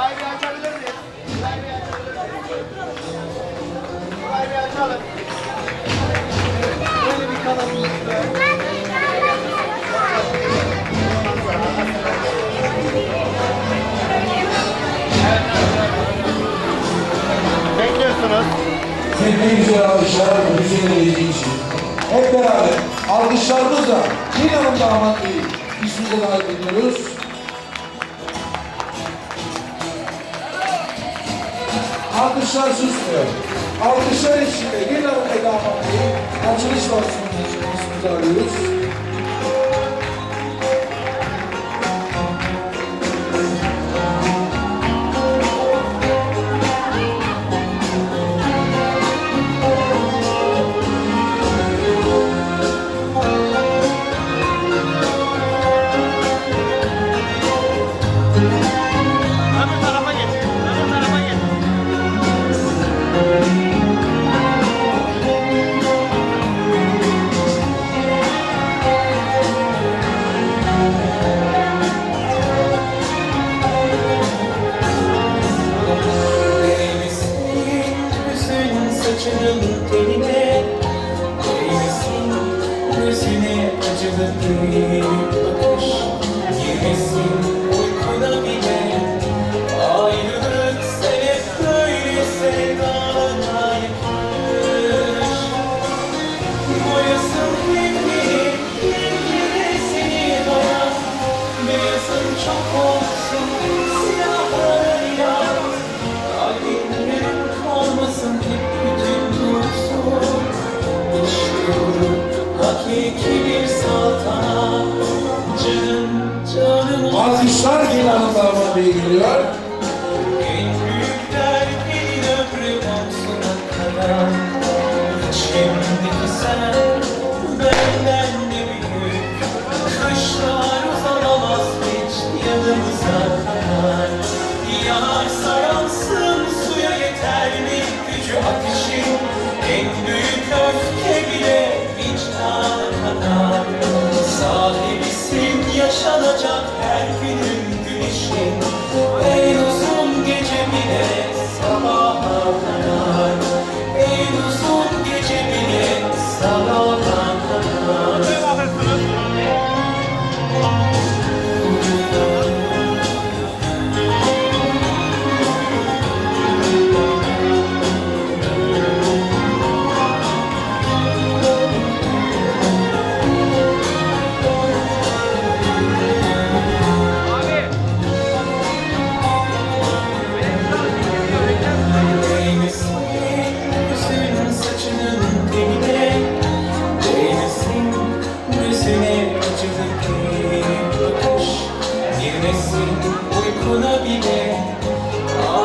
Burayı bir açabilir açalım. Böyle bir kanalımız var. Bekliyorsunuz. Sevgili güzel alışlar bizim iyiliği için. Hep beraber alkışlarımızla inanın damat değil. Biz size. Alkışlar susmuyor. Alkışlar içinde bir damat beyi açılış olsun isminizi alıyoruz. Saçının teline Değmesin gözüne acılı bir Alkışlar damat beyi geliyor. En büyük İçimdeki sen benden Yeah. Uykuna bile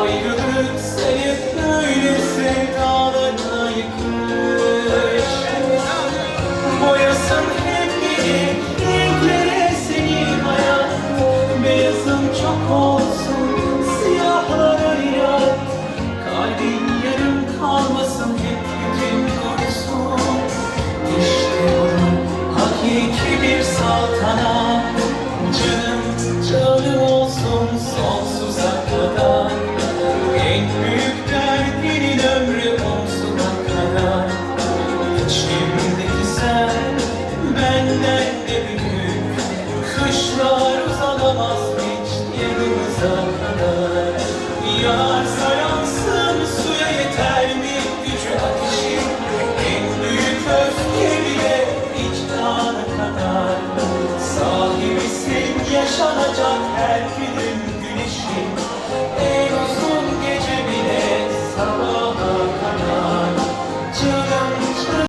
Ayrılık sen hep böyle sevdalarına yıkış Boyasın hep beni renklere seni hayat. Beyazın çok olsun siyahlara yat. Kalbin yarım kalmasın hep bütün dursun İşte bu hakiki bir saltanat. Canım ulaşamaz hiç yanımıza Yar sayansın suya gücü ateşi En büyük öfke bile vicdana kadar Sahibisin yaşanacak her günün güneşi